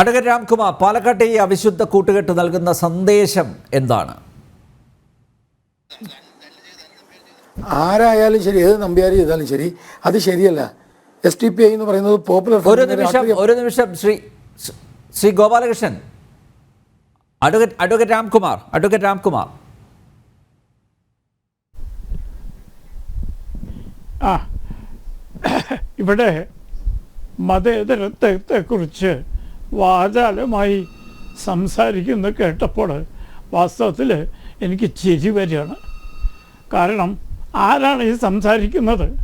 Advocate Ramkumar പാലക്കാട്ടെ ഈ അവിശുദ്ധ കൂട്ടുകെട്ട് നൽകുന്ന സന്ദേശം എന്താണ്? ആരായാലും ശരി ഏത് നമ്പ്യാർ ചെയ്താലും ശരി അത് ശരിയല്ല. എസ് ടി പി ഐ എന്ന് പറയുന്നത് പോപ്പുലർ ഒരു നിമിഷം ഒരു നിമിഷം Shri Shri Gopalakrishnan. Advocate advocate Ramkumar advocate Ramkumar. ആ ഇവിടെ മതേതരത്വത്തെക്കുറിച്ച് വാചാലമായി സംസാരിക്കുന്നത് കേട്ടപ്പോൾ വാസ്തവത്തിൽ എനിക്ക് ചിരി വരികയാണ്. കാരണം ആരാണ് ഈ സംസാരിക്കുന്നത്?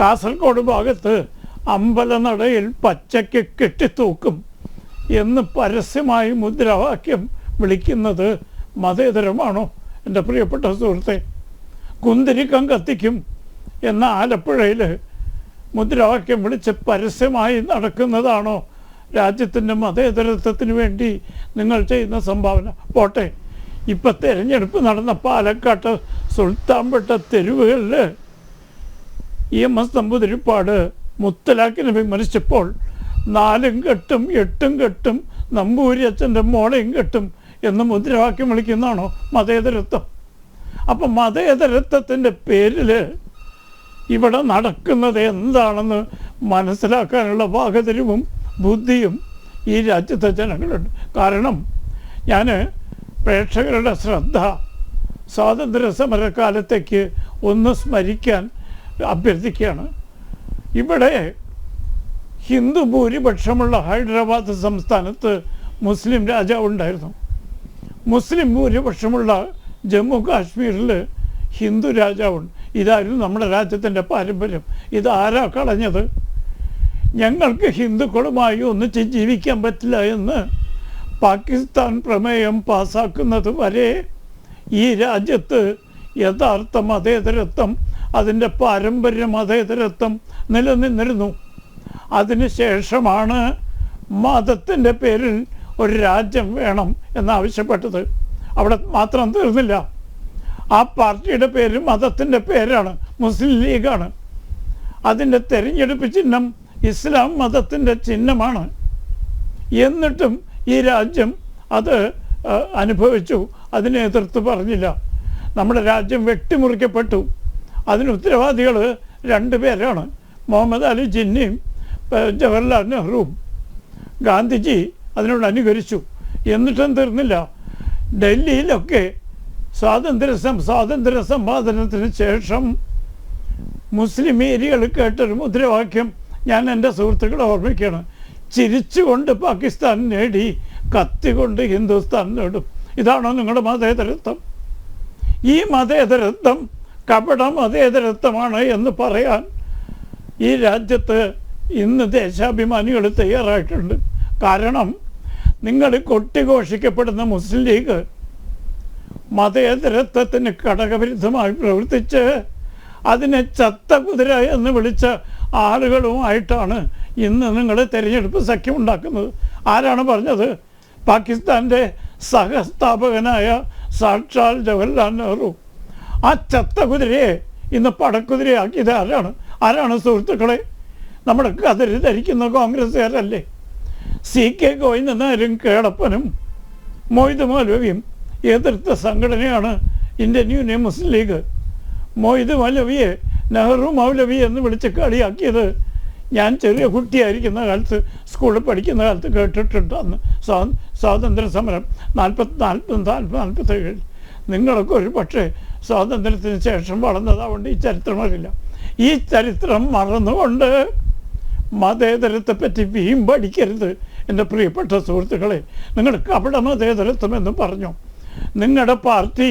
കാസർഗോഡ് ഭാഗത്ത് അമ്പലനടയിൽ പച്ചയ്ക്ക് കെട്ടിത്തൂക്കും എന്ന് പരസ്യമായി മുദ്രാവാക്യം വിളിക്കുന്നത് മതേതരമാണോ? എന്റെ പ്രിയപ്പെട്ട സുഹൃത്തെ കുന്തിരിക്കം കത്തിക്കും എന്ന ആലപ്പുഴയിൽ മുദ്രാവാക്യം വിളിച്ച് പരസ്യമായി നടക്കുന്നതാണോ രാജ്യത്തിന്റെ മതേതരത്വത്തിന് വേണ്ടി നിങ്ങൾ ചെയ്യുന്ന സംഭാവന. പോട്ടെ ഇപ്പം തെരഞ്ഞെടുപ്പ് നടന്ന പാലക്കാട്ട് സുൽത്താൻപെട്ട തെരുവുകളിൽ ഇ എം എസ് നമ്പൂതിരിപ്പാട് മുത്തലാഖിനെ വിമർശിച്ചപ്പോൾ നാലും കെട്ടും എട്ടും കെട്ടും നമ്പൂരി അച്ഛന്റെ മോളെയും കെട്ടും എന്ന് മുദ്രാവാക്യം വിളിക്കുന്നതാണോ മതേതരത്വം? അപ്പം മതേതരത്വത്തിന്റെ പേരിൽ ഇവിടെ നടക്കുന്നത് എന്താണെന്ന് മനസ്സിലാക്കാനുള്ള പാകതിരിവും ബുദ്ധിയും ഈ രാജ്യത്തെ ജനങ്ങളുണ്ട്. കാരണം ഞാൻ പ്രേക്ഷകരുടെ ശ്രദ്ധ സ്വാതന്ത്ര്യ സമരകാലത്തേക്ക് ഒന്ന് സ്മരിക്കാൻ അഭ്യർത്ഥിക്കുകയാണ്. ഇവിടെ ഹിന്ദു ഭൂരിപക്ഷമുള്ള ഹൈദരാബാദ് സംസ്ഥാനത്ത് മുസ്ലിം രാജാവ് ഉണ്ടായിരുന്നു. മുസ്ലിം ഭൂരിപക്ഷമുള്ള ജമ്മു കാശ്മീരിൽ ഹിന്ദു രാജാവുണ്ട്. ഇതായിരുന്നു നമ്മുടെ രാജ്യത്തിന്റെ പാരമ്പര്യം. ഇത് ഇതാരാ കളഞ്ഞത്? ഞങ്ങൾക്ക് ഹിന്ദുക്കളുമായി ഒന്നിച്ച് ജീവിക്കാൻ പറ്റില്ല എന്ന് പാകിസ്ഥാൻ പ്രമേയം പാസ്സാക്കുന്നത് വരെ ഈ രാജ്യത്ത് യഥാർത്ഥ മതേതരത്വം അതിന്റെ പാരമ്പര്യ മതേതരത്വം നിലനിന്നിരുന്നു. അതിനുശേഷമാണ് മതത്തിന്റെ പേരിൽ ഒരു രാജ്യം വേണം എന്നാവശ്യപ്പെട്ടത്. അവിടെ മാത്രം തീർന്നില്ല. ആ പാർട്ടിയുടെ പേര് മതത്തിന്റെ പേരാണ് മുസ്ലിം ലീഗാണ്. അതിന്റെ തെരഞ്ഞെടുപ്പ് ചിഹ്നം ഇസ്ലാം മതത്തിന്റെ ചിഹ്നമാണ്. എന്നിട്ടും ഈ രാജ്യം അത് അനുഭവിച്ചു. അതിനെ എതിർത്ത് പറഞ്ഞില്ല. നമ്മുടെ രാജ്യം വെട്ടിമുറിക്കപ്പെട്ടു. അതിന് ഉത്തരവാദികൾ രണ്ട് പേരാണ്. മുഹമ്മദ് അലി ജിന്നിയും ജവഹർലാൽ നെഹ്റുവും. ഗാന്ധിജി അതിനോട് അനുകരിച്ചു. എന്നിട്ടും തീർന്നില്ല. ഡൽഹിയിലൊക്കെ സ്വാതന്ത്ര്യ സ്വാതന്ത്ര്യ സമ്പാദനത്തിന് ശേഷം മുസ്ലിം ഏരിയകൾ കേട്ടൊരു മുദ്രാവാക്യം ഞാൻ എന്റെ സുഹൃത്തുക്കളെ ഓർമ്മിക്കണം ചിരിച്ചുകൊണ്ട് പാകിസ്ഥാൻ നേടി കത്തികൊണ്ട് ഹിന്ദുസ്ഥാൻ നേടും. ഇതാണോ നിങ്ങളുടെ മതേതരത്വം? ഈ മതേതരത്വം കപട മതേതരത്വമാണ് എന്ന് പറയാൻ ഈ രാജ്യത്ത് ഇന്ന് ദേശാഭിമാനികൾ തയ്യാറായിട്ടുണ്ട്. കാരണം നിങ്ങൾ കൊട്ടിഘോഷിക്കപ്പെടുന്ന മുസ്ലിം ലീഗ് മതേതരത്വത്തിന് ഘടകവിരുദ്ധമായി പ്രവർത്തിച്ച് അതിനെ ചത്ത കുതിര എന്ന് വിളിച്ച ആളുകളുമായിട്ടാണ് ഇന്ന് നിങ്ങൾ തിരഞ്ഞെടുപ്പ് സഖ്യം ഉണ്ടാക്കുന്നത് ആരാണ് പറഞ്ഞത്? പാകിസ്ഥാന്റെ സഹസ്ഥാപകനായ സാക്ഷാൽ ജവഹർലാൽ നെഹ്റു. ആ ചത്ത കുതിരയെ ഇന്ന് പടക്കുതിരയാക്കിയത് ആരാണ്? ആരാണ് സുഹൃത്തുക്കളെ? നമ്മുടെ കതിര് ധരിക്കുന്ന കോൺഗ്രസ്സുകാരല്ലേ? സി കെ ഗോവിന്ദനാരും കേളപ്പനും മൊയ്ത് മൗലവിയും എതിർത്ത സംഘടനയാണ് ഇന്ത്യൻ യൂണിയൻ മുസ്ലിം ലീഗ്. മൊയ്ത് മൗലവിയെ നെഹ്റു മൗലവി എന്ന് വിളിച്ച് കളിയാക്കിയത് ഞാൻ ചെറിയ കുട്ടിയായിരിക്കുന്ന കാലത്ത് സ്കൂളിൽ പഠിക്കുന്ന കാലത്ത് കേട്ടിട്ടുണ്ട് അന്ന് സ്വാ- സ്വാതന്ത്ര്യ സമരം നാൽപ്പത്തി നാൽപ്പത് നാൽപ്പത് നാൽപ്പത്തേഴ് നിങ്ങളൊക്കെ ഒരു പക്ഷേ സ്വാതന്ത്ര്യത്തിന് ശേഷം വളർന്നതാവുകൊണ്ട് ഈ ചരിത്രമറിയില്ല ഈ ചരിത്രം മറന്നുകൊണ്ട് മതേതരത്തെ പറ്റി പഠിക്കരുത് എന്റെ പ്രിയപ്പെട്ട സുഹൃത്തുക്കളെ. നിങ്ങൾ കപട മതേതരത്വം എന്ന് പറഞ്ഞു. നിങ്ങളുടെ പാർട്ടി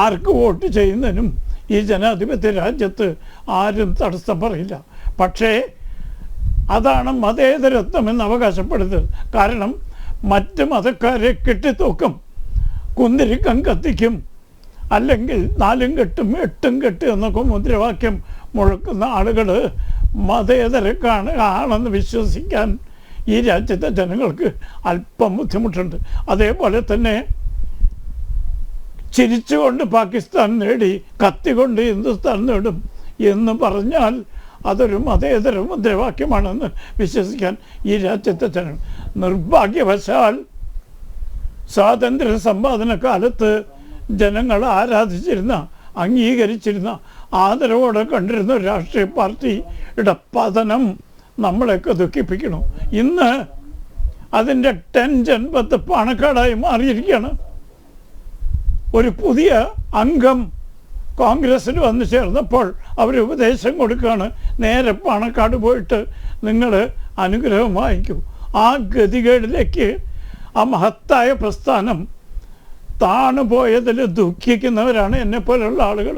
ആർക്ക് വോട്ട് ചെയ്യുന്നതിനും ഈ ജനാധിപത്യ രാജ്യത്ത് ആരും തടസ്സം പറയില്ല. പക്ഷേ അതാണ് മതേതരത്വം എന്ന് അവകാശപ്പെടുന്നത് കാരണം മറ്റ് മതക്കാരെ കെട്ടിത്തൂക്കും കുന്തിരിക്കം കത്തിക്കും അല്ലെങ്കിൽ നാലും കെട്ടും എട്ടും കെട്ട് എന്നൊക്കെ മുദ്രാവാക്യം മുഴക്കുന്ന ആളുകൾ മതേതരക്കാണ് ആണെന്ന് വിശ്വസിക്കാൻ ഈ രാജ്യത്തെ ജനങ്ങൾക്ക് അല്പം ബുദ്ധിമുട്ടുണ്ട്. അതേപോലെ തന്നെ ചിരിച്ചുകൊണ്ട് പാകിസ്ഥാൻ നേടി കത്തികൊണ്ട് ഹിന്ദുസ്ഥാൻ നേടും എന്ന് പറഞ്ഞാൽ അതൊരു മതേതര മുദ്രാവാക്യമാണെന്ന് വിശ്വസിക്കാൻ ഈ രാജ്യത്തെ ജനം നിർഭാഗ്യവശാൽ സ്വാതന്ത്ര്യ സമ്പാദന കാലത്ത് ജനങ്ങൾ ആരാധിച്ചിരുന്ന അംഗീകരിച്ചിരുന്ന ആദരവോടെ കണ്ടിരുന്ന രാഷ്ട്രീയ പാർട്ടിയുടെ പതനം നമ്മളെയൊക്കെ ദുഃഖിപ്പിക്കണം ഇന്ന് അതിന്റെ ടെൻഷൻ പത്ത് പണക്കാടായി മാറിയിരിക്കുകയാണ്. ഒരു പുതിയ അംഗം കോൺഗ്രസ്സിൽ വന്നു ചേർന്നപ്പോൾ അവർ ഉപദേശം കൊടുക്കുകയാണ്. നേരെ പണക്കാട് പോയിട്ട് നിങ്ങൾ അനുഗ്രഹം വാങ്ങിക്കും. ആ ഗതികേടിലേക്ക് ആ മഹത്തായ പ്രസ്ഥാനം താണു പോയതിൽ ദുഃഖിക്കുന്നവരാണ് എന്നെപ്പോലുള്ള ആളുകൾ.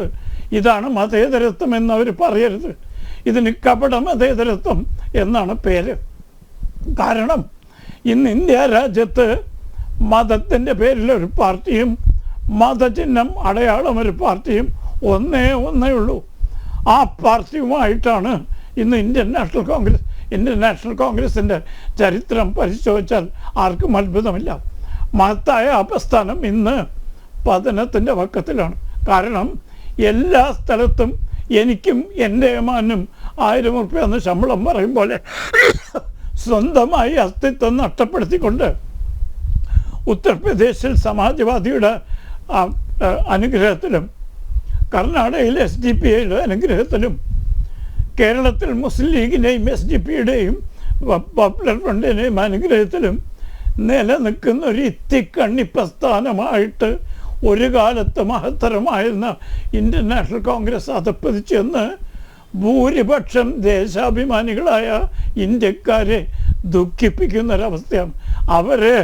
ഇതാണ് മതേതരത്വം എന്നവർ പറയരുത്. ഇതിന് കപട മതേതരത്വം എന്നാണ് പേര്. കാരണം ഇന്ന് ഇന്ത്യ രാജ്യത്ത് മതത്തിന്റെ പേരിൽ ഒരു പാർട്ടിയും മതചിഹ്നം അടയാളം ഒരു പാർട്ടിയും ഒന്നേ ഒന്നേ ഉള്ളൂ. ആ പാർട്ടിയുമായിട്ടാണ് ഇന്ന് Indian National Congress Indian National കോൺഗ്രസിന്റെ ചരിത്രം പരിശോധിച്ചാൽ ആർക്കും അത്ഭുതമില്ല. മഹത്തായ അപസ്ഥാനം ഇന്ന് പതനത്തിന്റെ പക്കത്തിലാണ് കാരണം എല്ലാ സ്ഥലത്തും എനിക്കും എന്റെ ഏമാനും ആയിരം ഉറുപ്പ്യ എന്ന ശമ്പളം പറയും പോലെ സ്വന്തമായി അസ്തിത്വം നഷ്ടപ്പെടുത്തിക്കൊണ്ട് ഉത്തർപ്രദേശിൽ സമാജ്വാദിയുടെ അനുഗ്രഹത്തിലും കർണാടകയിൽ എസ് ഡി പി ഐയുടെ അനുഗ്രഹത്തിലും കേരളത്തിൽ മുസ്ലിം ലീഗിന്റെയും എസ് ഡി പിയുടെയും പോപ്പുലർ ഫ്രണ്ടിന്റെയും അനുഗ്രഹത്തിലും നിലനിൽക്കുന്ന ഒരു ഇത്തിക്കണ്ണി പ്രസ്ഥാനമായിട്ട് ഒരു കാലത്ത് മഹത്തരമായിരുന്ന ഇന്ത്യൻ നാഷണൽ കോൺഗ്രസ് അതപ്പതിച്ചെന്ന് ഭൂരിപക്ഷം ദേശാഭിമാനികളായ ഇന്ത്യക്കാരെ ദുഃഖിപ്പിക്കുന്നൊരവസ്ഥയാണ്. അവരെ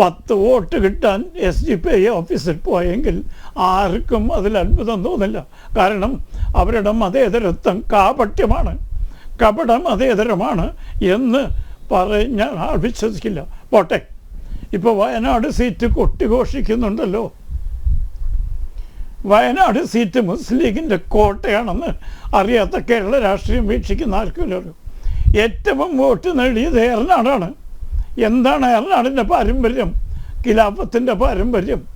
പത്ത് വോട്ട് കിട്ടാൻ എസ് ഡി പി ഐ ഓഫീസിൽ പോയെങ്കിൽ ആർക്കും അതിൽ അത്ഭുതം തോന്നില്ല. കാരണം അവരുടെ മതേതരത്വം കാപട്യമാണ്. കപട മതേതരമാണ് എന്ന് പറഞ്ഞ ആൾ വിശ്വസിക്കില്ല പോട്ടെ. ഇപ്പോൾ വയനാട് സീറ്റ് കൊട്ടിഘോഷിക്കുന്നുണ്ടല്ലോ. വയനാട് സീറ്റ് മുസ്ലിം ലീഗിന്റെ കോട്ടയാണെന്ന് അറിയാത്ത കേരള രാഷ്ട്രീയം വീക്ഷിക്കുന്ന ആർക്കുമില്ല ഏറ്റവും വോട്ട് നേടിയത് ഏറനാടാണ്. എന്താണ് ഏറനാടിന്റെ പാരമ്പര്യം? ഖിലാഫത്തിന്റെ പാരമ്പര്യം.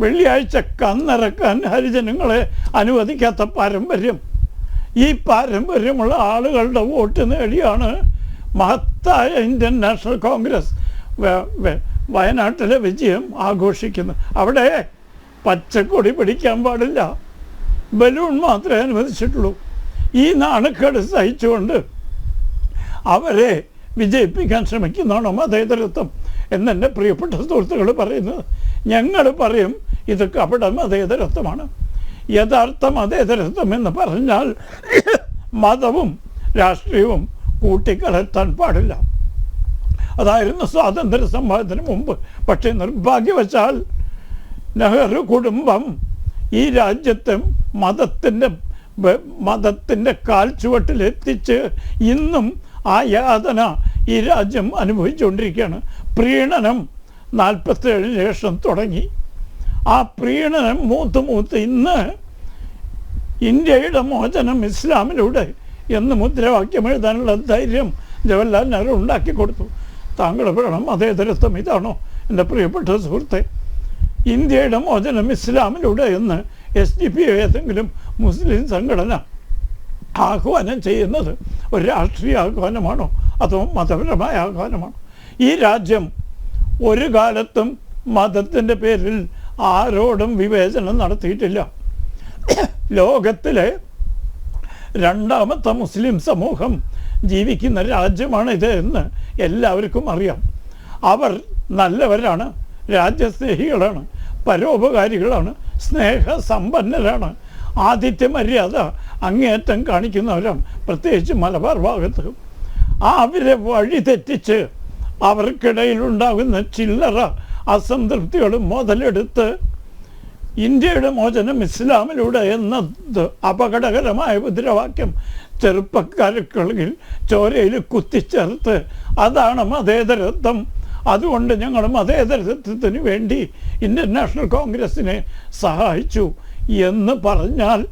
വെള്ളിയാഴ്ച കന്നിറക്കാൻ ഹരിജനങ്ങളെ അനുവദിക്കാത്ത പാരമ്പര്യം. ഈ പാരമ്പര്യമുള്ള ആളുകളുടെ വോട്ട് നേടിയാണ് മഹത്തായ ഇന്ത്യൻ നാഷണൽ കോൺഗ്രസ് വയനാട്ടിലെ വിജയം ആഘോഷിക്കുന്നത്. അവിടെ പച്ചക്കൊടി പിടിക്കാൻ പാടില്ല. ബലൂൺ മാത്രമേ അനുവദിച്ചിട്ടുള്ളൂ. ഈ നാണക്കേട് സഹിച്ചുകൊണ്ട് അവരെ വിജയിപ്പിക്കാൻ ശ്രമിക്കുന്നതാണോ മതേതരത്വം. എന്നെന്റെ പ്രിയപ്പെട്ട സുഹൃത്തുക്കൾ പറയുന്നത്. ഞങ്ങൾ പറയും ഇത് കപട മതേതരത്വമാണ്. യഥാർത്ഥ മതേതരത്വം എന്ന് പറഞ്ഞാൽ മതവും രാഷ്ട്രീയവും കൂട്ടിക്കലർത്താൻ പാടില്ല. അതായിരുന്നു സ്വാതന്ത്ര്യ സംഭവത്തിന് മുമ്പ്. പക്ഷേ നിർഭാഗ്യവശാൽ നെഹ്റു കുടുംബം ഈ രാജ്യത്തെ മതത്തിന്റെ മതത്തിന്റെ കാൽ ചുവട്ടിലെത്തിച്ച് ഇന്നും ആ യാതന ഈ രാജ്യം അനുഭവിച്ചുകൊണ്ടിരിക്കുകയാണ്. പ്രീണനം നാൽപ്പത്തേഴിന് ശേഷം തുടങ്ങി. ആ പ്രീണനം മൂത്ത് മൂത്ത് ഇന്ന് ഇന്ത്യയുടെ മോചനം ഇസ്ലാമിലൂടെ എന്ന് മുദ്രാവാക്യം എഴുതാനുള്ള ധൈര്യം ജവഹർലാൽ നെഹ്റു ഉണ്ടാക്കി കൊടുത്തു. താങ്കൾ അതേ മതേതരത്വം ഇതാണോ? എന്റെ പ്രിയപ്പെട്ട സുഹൃത്തെ ഇന്ത്യയുടെ മോചനം ഇസ്ലാമിലൂടെ എന്ന് എസ് ഡി പി ഏതെങ്കിലും മുസ്ലിം സംഘടന ആഹ്വാനം ചെയ്യുന്നത് ഒരു രാഷ്ട്രീയ ആഹ്വാനമാണോ? അതോ മതപരമായ ആഹ്വാനമാണോ? ഈ രാജ്യം ഒരു കാലത്തും മതത്തിന്റെ പേരിൽ ആരോടും വിവേചനം നടത്തിയിട്ടില്ല. ലോകത്തിലെ രണ്ടാമത്തെ മുസ്ലിം സമൂഹം ജീവിക്കുന്ന രാജ്യമാണ് ഇത് എന്ന് എല്ലാവർക്കും അറിയാം. അവർ നല്ലവരാണ് രാജ്യസ്നേഹികളാണ് പരോപകാരികളാണ് സ്നേഹസമ്പന്നരാണ് ആതിഥ്യ മര്യാദ അങ്ങേയറ്റം കാണിക്കുന്നവരാണ്. പ്രത്യേകിച്ച് മലബാർ ഭാഗത്ത്. ആ അവരെ വഴി തെറ്റിച്ച് അവർക്കിടയിലുണ്ടാകുന്ന ചില്ലറ അസംതൃപ്തികളും മുതലെടുത്ത് ഇന്ത്യയുടെ മോചനം ഇസ്ലാമിലൂടെ എന്ന അപകടകരമായ മുദ്രാവാക്യം. ചെറുപ്പക്കാർക്കുള്ളിൽ ചോരയിൽ കുത്തിച്ചേർത്ത് അതാണ് മതേതരത്വം. അതുകൊണ്ട് ഞങ്ങൾ മതേതരത്വത്തിന് വേണ്ടി ഇന്ത്യൻ നാഷണൽ കോൺഗ്രസിനെ സഹായിച്ചു. എന്ന് പറഞ്ഞാൽ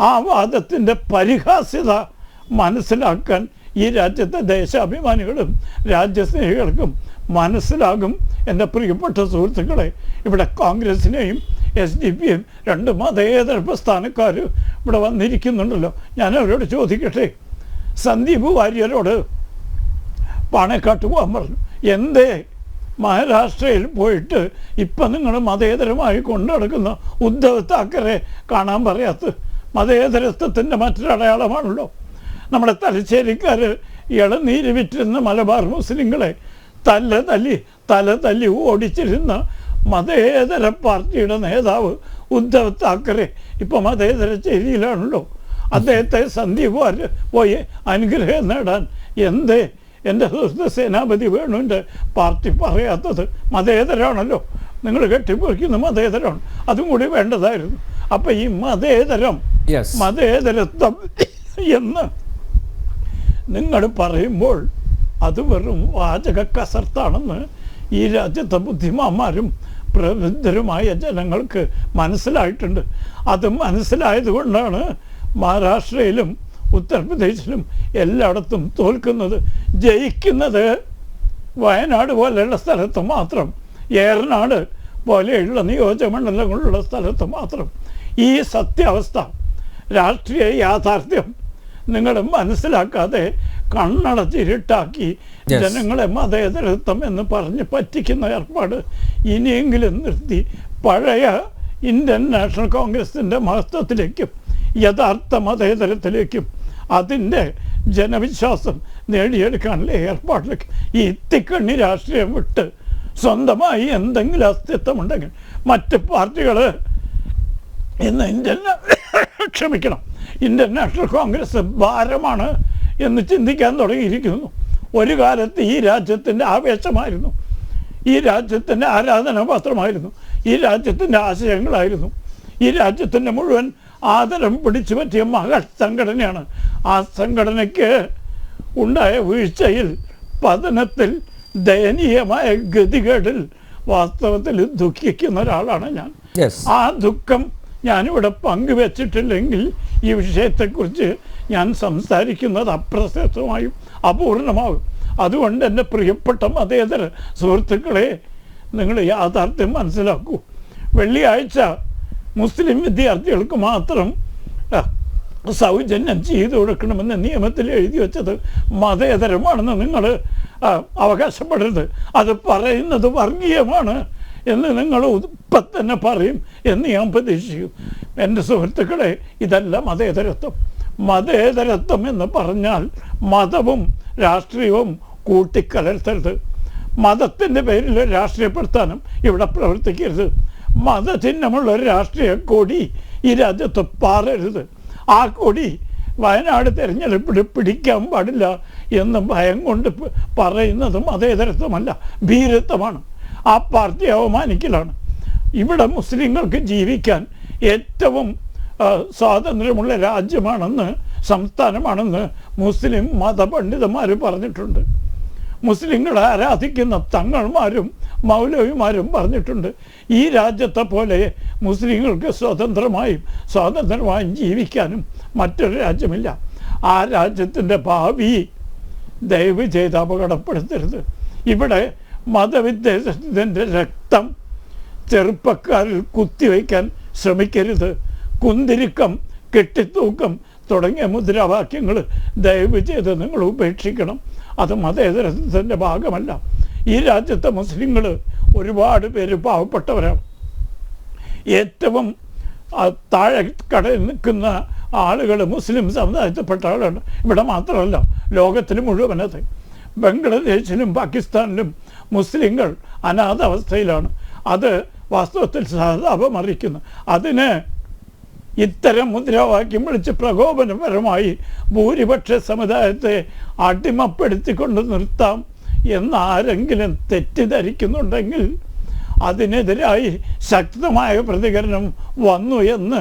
ആ വാദത്തിന്റെ പരിഹാസ്യത മനസ്സിലാക്കാൻ ഈ രാജ്യത്തെ ദേശാഭിമാനികളും രാജ്യസ്നേഹികൾക്കും മനസ്സിലാകും. എന്റെ പ്രിയപ്പെട്ട സുഹൃത്തുക്കളെ ഇവിടെ കോൺഗ്രസിനെയും എസ് ഡി പിയും രണ്ട് മതേതര പ്രസ്ഥാനക്കാർ ഇവിടെ വന്നിരിക്കുന്നുണ്ടല്ലോ. ഞാൻ അവരോട് ചോദിക്കട്ടെ? സന്ദീപ് വാര്യരോട് പാണക്കാട്ട് പോകാൻ പറഞ്ഞു. എന്തേ? മഹാരാഷ്ട്രയിൽ പോയിട്ട് ഇപ്പം നിങ്ങൾ മതേതരമായി കൊണ്ടു നടക്കുന്ന ഉദ്ധവ് താക്കറെ കാണാൻ പറയാത്ത മതേതരത്വത്തിന്റെ മറ്റൊരടയാളമാണല്ലോ. നമ്മുടെ തലശ്ശേരിക്കാർ ഇളനീര് വിറ്റിരുന്ന മലബാർ മുസ്ലിങ്ങളെ തല്ല തല്ലി തല തല്ലി ഓടിച്ചിരുന്ന മതേതര പാർട്ടിയുടെ നേതാവ് ഉദ്ധവ് താക്കറെ ഇപ്പോൾ മതേതര ചേരിയിലാണല്ലോ. അദ്ദേഹത്തെ സന്ദീപ് പോയി അനുഗ്രഹം നേടാൻ എന്തേ എന്റെ സുഹൃത്ത് സേനാപതി വേണുവിന്റെ പാർട്ടി പറയാത്തത് മതേതരമാണല്ലോ നിങ്ങൾ കെട്ടിപ്പൊറിക്കുന്ന മതേതരമാണ് അതും കൂടി വേണ്ടതായിരുന്നു. അപ്പം ഈ മതേതരം. മതേതരത്വം എന്ന് നിങ്ങൾ പറയുമ്പോൾ അത് വെറും വാചക കസർത്താണെന്ന് ഈ രാജ്യത്തെ ബുദ്ധിമാന്മാരും പ്രബുദ്ധരുമായ ജനങ്ങൾക്ക് മനസ്സിലായിട്ടുണ്ട്. അത് മനസ്സിലായത് കൊണ്ടാണ് മഹാരാഷ്ട്രയിലും ഉത്തർപ്രദേശിലും എല്ലായിടത്തും തോൽക്കുന്നത് ജയിക്കുന്നത് വയനാട് പോലെയുള്ള സ്ഥലത്ത് മാത്രം. ഏറനാട് പോലെയുള്ള നിയോജകമണ്ഡലങ്ങളുള്ള സ്ഥലത്ത് മാത്രം. ഈ സത്യാവസ്ഥ രാഷ്ട്രീയ യാഥാർത്ഥ്യം നിങ്ങൾ മനസ്സിലാക്കാതെ കണ്ണടച്ചിരുട്ടാക്കി ചിരിട്ടാക്കി ജനങ്ങളെ മതേതരത്വം എന്ന് പറഞ്ഞ് പറ്റിക്കുന്ന ഏർപ്പാട് ഇനിയെങ്കിലും നിർത്തി. പഴയ ഇന്ത്യൻ നാഷണൽ കോൺഗ്രസിന്റെ മഹത്വത്തിലേക്കും യഥാർത്ഥ മതേതരത്തിലേക്കും അതിന്റെ ജനവിശ്വാസം നേടിയെടുക്കാനുള്ള ഏർപ്പാടിലേക്ക് ഈ തിക്കണ്ണി രാഷ്ട്രീയം വിട്ട് സ്വന്തമായി എന്തെങ്കിലും അസ്തിത്വമുണ്ടെങ്കിൽ മറ്റ് പാർട്ടികൾ ഇന്ന് ഇന്ത്യൻ ക്ഷമിക്കണം. ഇന്ത്യൻ നാഷണൽ കോൺഗ്രസ് ഭാരമാണ് എന്ന് ചിന്തിക്കാൻ തുടങ്ങിയിരിക്കുന്നു. ഒരു കാലത്ത് ഈ രാജ്യത്തിന്റെ ആവേശമായിരുന്നു. ഈ രാജ്യത്തിന്റെ ആരാധനാപാത്രമായിരുന്നു ഈ രാജ്യത്തിന്റെ ആശയങ്ങളായിരുന്നു. ഈ രാജ്യത്തിന്റെ മുഴുവൻ ആദരം പിടിച്ചു പറ്റിയ മകൾ സംഘടനയാണ്. ആ സംഘടനയ്ക്ക് ഉണ്ടായ വീഴ്ചയിൽ പതനത്തിൽ ദയനീയമായ ഗതികേടിൽ വാസ്തവത്തിൽ ദുഃഖിക്കുന്ന ഒരാളാണ് ഞാൻ. ആ ദുഃഖം ഞാനിവിടെ പങ്കുവെച്ചിട്ടില്ലെങ്കിൽ ഈ വിഷയത്തെക്കുറിച്ച് ഞാൻ സംസാരിക്കുന്നത് അപ്രസക്തമായും അപൂർണമാകും അതുകൊണ്ട് എന്റെ പ്രിയപ്പെട്ട മതേതര സുഹൃത്തുക്കളെ നിങ്ങൾ യാഥാർത്ഥ്യം മനസ്സിലാക്കൂ. വെള്ളിയാഴ്ച മുസ്ലിം വിദ്യാർത്ഥികൾക്ക് മാത്രം സൗജന്യം ചെയ്തു കൊടുക്കണമെന്ന് നിയമത്തിൽ എഴുതി വെച്ചത് മതേതരമാണെന്ന് നിങ്ങൾ അവകാശപ്പെടരുത് അത് പറയുന്നത് വർഗീയമാണ് എന്ന് നിങ്ങൾ ഇപ്പം തന്നെ പറയും എന്ന് ഞാൻ പ്രതീക്ഷിക്കും. എന്റെ സുഹൃത്തുക്കളെ ഇതല്ല മതേതരത്വം. മതേതരത്വം എന്ന് പറഞ്ഞാൽ മതവും രാഷ്ട്രീയവും കൂട്ടിക്കലർത്തരുത്. മതത്തിന്റെ പേരിൽ രാഷ്ട്രീയ പ്രസ്ഥാനം ഇവിടെ പ്രവർത്തിക്കരുത്. മതചിഹ്നമുള്ള ഒരു രാഷ്ട്രീയ കൊടി ഈ രാജ്യത്ത് പാറരുത്. ആ കൊടി വയനാട് തിരഞ്ഞെടുപ്പിൽ പിടിക്കാൻ പാടില്ല എന്ന് ഭയം കൊണ്ട് പറയുന്നതും മതേതരത്വമല്ല ഭീരത്വമാണ്. ആ പാർട്ടി അവമാനിക്കലാണ്. ഇവിടെ മുസ്ലിങ്ങൾക്ക് ജീവിക്കാൻ ഏറ്റവും സ്വാതന്ത്ര്യമുള്ള രാജ്യമാണെന്ന് സംസ്ഥാനമാണെന്ന് മുസ്ലിം മതപണ്ഡിതന്മാർ പറഞ്ഞിട്ടുണ്ട്. മുസ്ലിങ്ങളെ ആരാധിക്കുന്ന തങ്ങൾമാരും മൗലവിമാരും പറഞ്ഞിട്ടുണ്ട് ഈ രാജ്യത്തെ പോലെ മുസ്ലിങ്ങൾക്ക് സ്വതന്ത്രമായും സ്വാതന്ത്ര്യമായും ജീവിക്കാനും മറ്റൊരു രാജ്യമില്ല. ആ രാജ്യത്തിന്റെ ഭാവി ദയവ് ചെയ്ത് അപകടപ്പെടുത്തരുത്. ഇവിടെ മതവിദ്വേഷത്തിന്റെ രക്തം ചെറുപ്പക്കാരിൽ കുത്തിവയ്ക്കാൻ ശ്രമിക്കരുത്. കുന്തിരിക്കം കെട്ടിത്തൂക്കം തുടങ്ങിയ മുദ്രാവാക്യങ്ങൾ ദയവ് ചെയ്ത് നിങ്ങൾ ഉപേക്ഷിക്കണം. അത് മതേതരത്തിന്റെ ഭാഗമല്ല. ഈ രാജ്യത്തെ മുസ്ലിങ്ങൾ ഒരുപാട് പേര് പാവപ്പെട്ടവരാണ്. ഏറ്റവും താഴെ കടയിൽ നിൽക്കുന്ന ആളുകൾ മുസ്ലിം സമുദായത്തിൽപ്പെട്ട ആളുകൾ ഇവിടെ മാത്രമല്ല ലോകത്തിൽ മുഴുവനത്. ബംഗ്ലാദേശിലും പാകിസ്ഥാനിലും മുസ്ലിങ്ങൾ അനാഥാവസ്ഥയിലാണ് അത് വാസ്തവത്തിൽ സഹതാപമറിയിക്കുന്നു അതിന് ഇത്തരം മുദ്രാവാക്യം വിളിച്ച് പ്രകോപനപരമായി ഭൂരിപക്ഷ സമുദായത്തെ അടിമപ്പെടുത്തിക്കൊണ്ട് നിർത്താം. എന്ന് ആരെങ്കിലും തെറ്റിദ്ധരിക്കുന്നുണ്ടെങ്കിൽ അതിനെതിരായി ശക്തമായ പ്രതികരണം വന്നു എന്ന്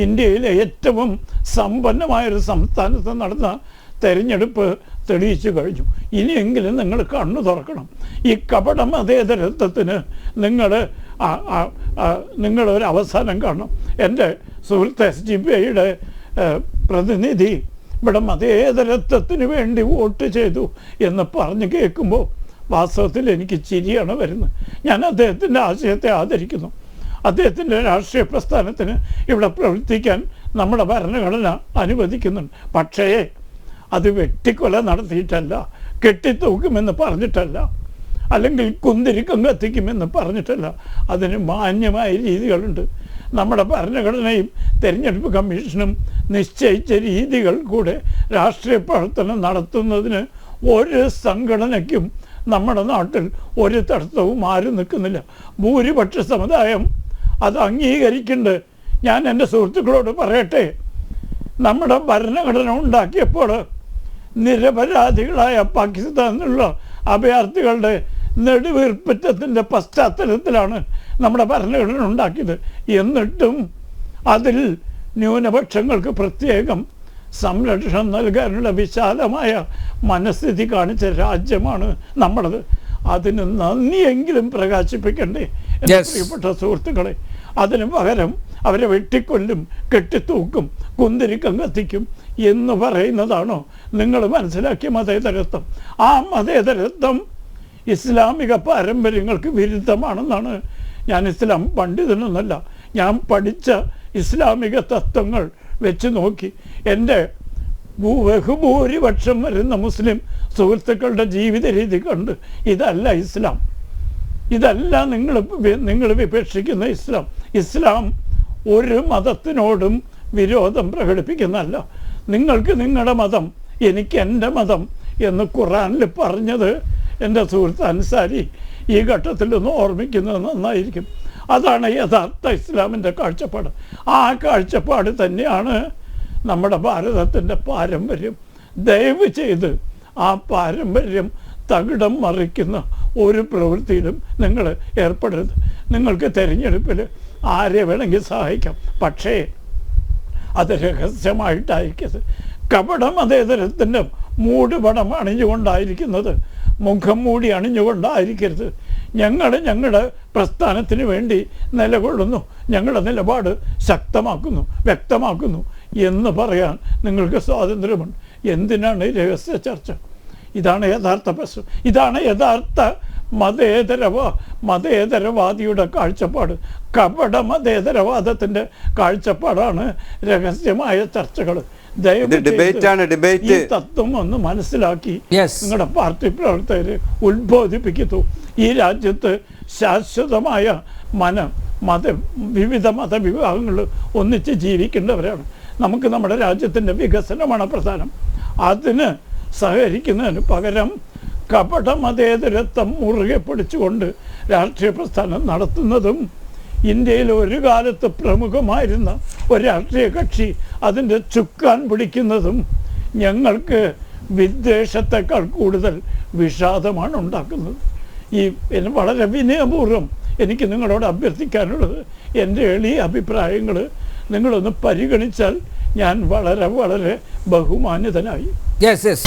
ഇന്ത്യയിലെ ഏറ്റവും സമ്പന്നമായൊരു സംസ്ഥാനത്ത് നടന്ന തെരഞ്ഞെടുപ്പ് തെളിയിച്ചു കഴിഞ്ഞു. ഇനിയെങ്കിലും നിങ്ങൾ കണ്ണു തുറക്കണം. ഈ കപട മതേതരത്വത്തിന് നിങ്ങൾ നിങ്ങളൊരു അവസാനം കാണണം. എന്റെ സുഹൃത്ത് എസ് ജി പി ഐയുടെ പ്രതിനിധി ഇവിടെ മതേതരത്വത്തിന് വേണ്ടി വോട്ട് ചെയ്തു എന്ന് പറഞ്ഞ് കേൾക്കുമ്പോൾ വാസ്തവത്തിൽ എനിക്ക് ചിരിയാണ് വരുന്നത്. ഞാൻ അദ്ദേഹത്തിന്റെ ആശയത്തെ ആദരിക്കുന്നു. അദ്ദേഹത്തിന്റെ രാഷ്ട്രീയ പ്രസ്ഥാനത്തിന് ഇവിടെ പ്രവർത്തിക്കാൻ നമ്മുടെ ഭരണഘടന അനുവദിക്കുന്നുണ്ട്. പക്ഷേ അത് വെട്ടിക്കൊല നടത്തിയിട്ടല്ല കെട്ടിത്തൂക്കുമെന്ന് പറഞ്ഞിട്ടല്ല അല്ലെങ്കിൽ കുന്തിരിക്കം കത്തിക്കുമെന്ന് പറഞ്ഞിട്ടല്ല. അതിന് മാന്യമായ രീതികളുണ്ട്. നമ്മുടെ ഭരണഘടനയും തെരഞ്ഞെടുപ്പ് കമ്മീഷനും നിശ്ചയിച്ച രീതികൾ കൂടെ രാഷ്ട്രീയ പ്രവർത്തനം നടത്തുന്നതിന് ഒരു സംഘടനയ്ക്കും നമ്മുടെ നാട്ടിൽ ഒരു തടസ്സവും ആരും നിൽക്കുന്നില്ല. ഭൂരിപക്ഷ സമുദായം അത് അംഗീകരിക്കുന്നുണ്ട്. ഞാൻ എന്റെ സുഹൃത്തുക്കളോട് പറയട്ടെ നമ്മുടെ ഭരണഘടന ഉണ്ടാക്കിയപ്പോൾ നിരപരാധികളായ പാകിസ്ഥാനിലുള്ള അഭയാർത്ഥികളുടെ നെടുവീർപ്പറ്റത്തിന്റെ പശ്ചാത്തലത്തിലാണ് നമ്മുടെ ഭരണഘടന ഉണ്ടാക്കിയത്. എന്നിട്ടും അതിൽ ന്യൂനപക്ഷങ്ങൾക്ക് പ്രത്യേകം സംരക്ഷണം നൽകാനുള്ള വിശാലമായ മനസ്ഥിതി കാണിച്ച രാജ്യമാണ് നമ്മളത്. അതിന് നന്ദിയെങ്കിലും പ്രകാശിപ്പിക്കണ്ടേ എന്റെ. പ്രിയപ്പെട്ട സുഹൃത്തുക്കളെ. അതിന് പകരം അവരെ വെട്ടിക്കൊല്ലും കെട്ടിത്തൂക്കും കുന്തിരിക്കം കത്തിക്കും എന്ന് പറയുന്നതാണോ? നിങ്ങൾ മനസ്സിലാക്കിയ മതേതരത്വം. ആ മതേതരത്വം ഇസ്ലാമിക പാരമ്പര്യങ്ങൾക്ക് വിരുദ്ധമാണെന്നാണ് ഞാൻ ഇസ്ലാം പണ്ഡിതനൊന്നല്ല. ഞാൻ പഠിച്ച ഇസ്ലാമിക തത്വങ്ങൾ വെച്ച് നോക്കി. എന്റെ ബഹുഭൂരിപക്ഷം വരുന്ന മുസ്ലിം സുഹൃത്തുക്കളുടെ ജീവിത രീതി കണ്ട് ഇതല്ല ഇസ്ലാം. ഇതല്ല നിങ്ങൾ നിങ്ങൾ വിപേക്ഷിക്കുന്ന ഇസ്ലാം. ഇസ്ലാം ഒരു മതത്തിനോടും വിരോധം പ്രകടിപ്പിക്കുന്നതല്ല. നിങ്ങൾക്ക് നിങ്ങളുടെ മതം എനിക്ക് എന്റെ മതം എന്ന് ഖുറാനിൽ പറഞ്ഞത് എന്റെ സുഹൃത്ത് അൻസാരി ഈ ഘട്ടത്തിൽ ഒന്ന് ഓർമ്മിക്കുന്നത് നന്നായിരിക്കും. അതാണ് യഥാർത്ഥ ഇസ്ലാമിന്റെ കാഴ്ചപ്പാട്. ആ കാഴ്ചപ്പാട് തന്നെയാണ് നമ്മുടെ ഭാരതത്തിന്റെ പാരമ്പര്യം. ദയവ് ചെയ്ത് ആ പാരമ്പര്യം തകിടം മറിക്കുന്ന ഒരു പ്രവൃത്തിയിലും നിങ്ങൾ ഏർപ്പെടരുത്. നിങ്ങൾക്ക് തിരഞ്ഞെടുപ്പിൽ ആരെ വേണമെങ്കിൽ സഹായിക്കാം. പക്ഷേ അത് രഹസ്യമായിട്ടായിരിക്കരുത്. കപടം അതേതരത്തിന്റെ മൂടുപടം അണിഞ്ഞുകൊണ്ടായിരിക്കുന്നത് മുഖം മൂടി അണിഞ്ഞുകൊണ്ടായിരിക്കരുത്. ഞങ്ങൾ ഞങ്ങളുടെ പ്രസ്ഥാനത്തിന് വേണ്ടി നിലകൊള്ളുന്നു. ഞങ്ങളുടെ നിലപാട് ശക്തമാക്കുന്നു വ്യക്തമാക്കുന്നു എന്ന് പറയാൻ നിങ്ങൾക്ക് സ്വാതന്ത്ര്യമുണ്ട്. എന്തിനാണ് രഹസ്യ ചർച്ച? ഇതാണ് യഥാർത്ഥ പ്രശ്നം. ഇതാണ് യഥാർത്ഥ മതേതരവാ മതേതരവാദിയുടെ കാഴ്ചപ്പാട്. കപട മതേതരവാദത്തിന്റെ കാഴ്ചപ്പാടാണ് രഹസ്യമായ ചർച്ചകൾ ദയവ് ഡിബേറ്റ് ആണ്, ഡിബേറ്റ്. ഈ തത്വം ഒന്ന് മനസ്സിലാക്കി നിങ്ങളുടെ പാർട്ടി പ്രവർത്തകരെ ഉത്ബോധിപ്പിക്കുന്നു. ഈ രാജ്യത്ത് ശാശ്വതമായ മനം മത വിവിധ മതവിഭാഗങ്ങൾ ഒന്നിച്ച് ജീവിക്കേണ്ടവരാണ്. നമുക്ക് നമ്മുടെ രാജ്യത്തിന്റെ വികസനമാണ് പ്രധാനം. അതിന് സഹകരിക്കുന്നതിന് പകരം കപട മതേതരത്വം മുറുകെ പിടിച്ചുകൊണ്ട് രാഷ്ട്രീയ പ്രസ്ഥാനം നടത്തുന്നതും ഇന്ത്യയിൽ ഒരു കാലത്ത് പ്രമുഖമായിരുന്ന ഒരു രാഷ്ട്രീയ കക്ഷി അതിന്റെ ചുക്കാൻ പിടിക്കുന്നതും ഞങ്ങൾക്ക് വിദ്വേഷത്തെക്കാൾ കൂടുതൽ വിഷാദമാണ് ഉണ്ടാക്കുന്നത്. ഈ വളരെ വിനയപൂർവം എനിക്ക് നിങ്ങളോട് അഭ്യർത്ഥിക്കാനുള്ളത് എന്റെ എളിയ അഭിപ്രായങ്ങൾ നിങ്ങളൊന്ന് പരിഗണിച്ചാൽ ഞാൻ വളരെ വളരെ ബഹുമാന്യതനായി. Yes yes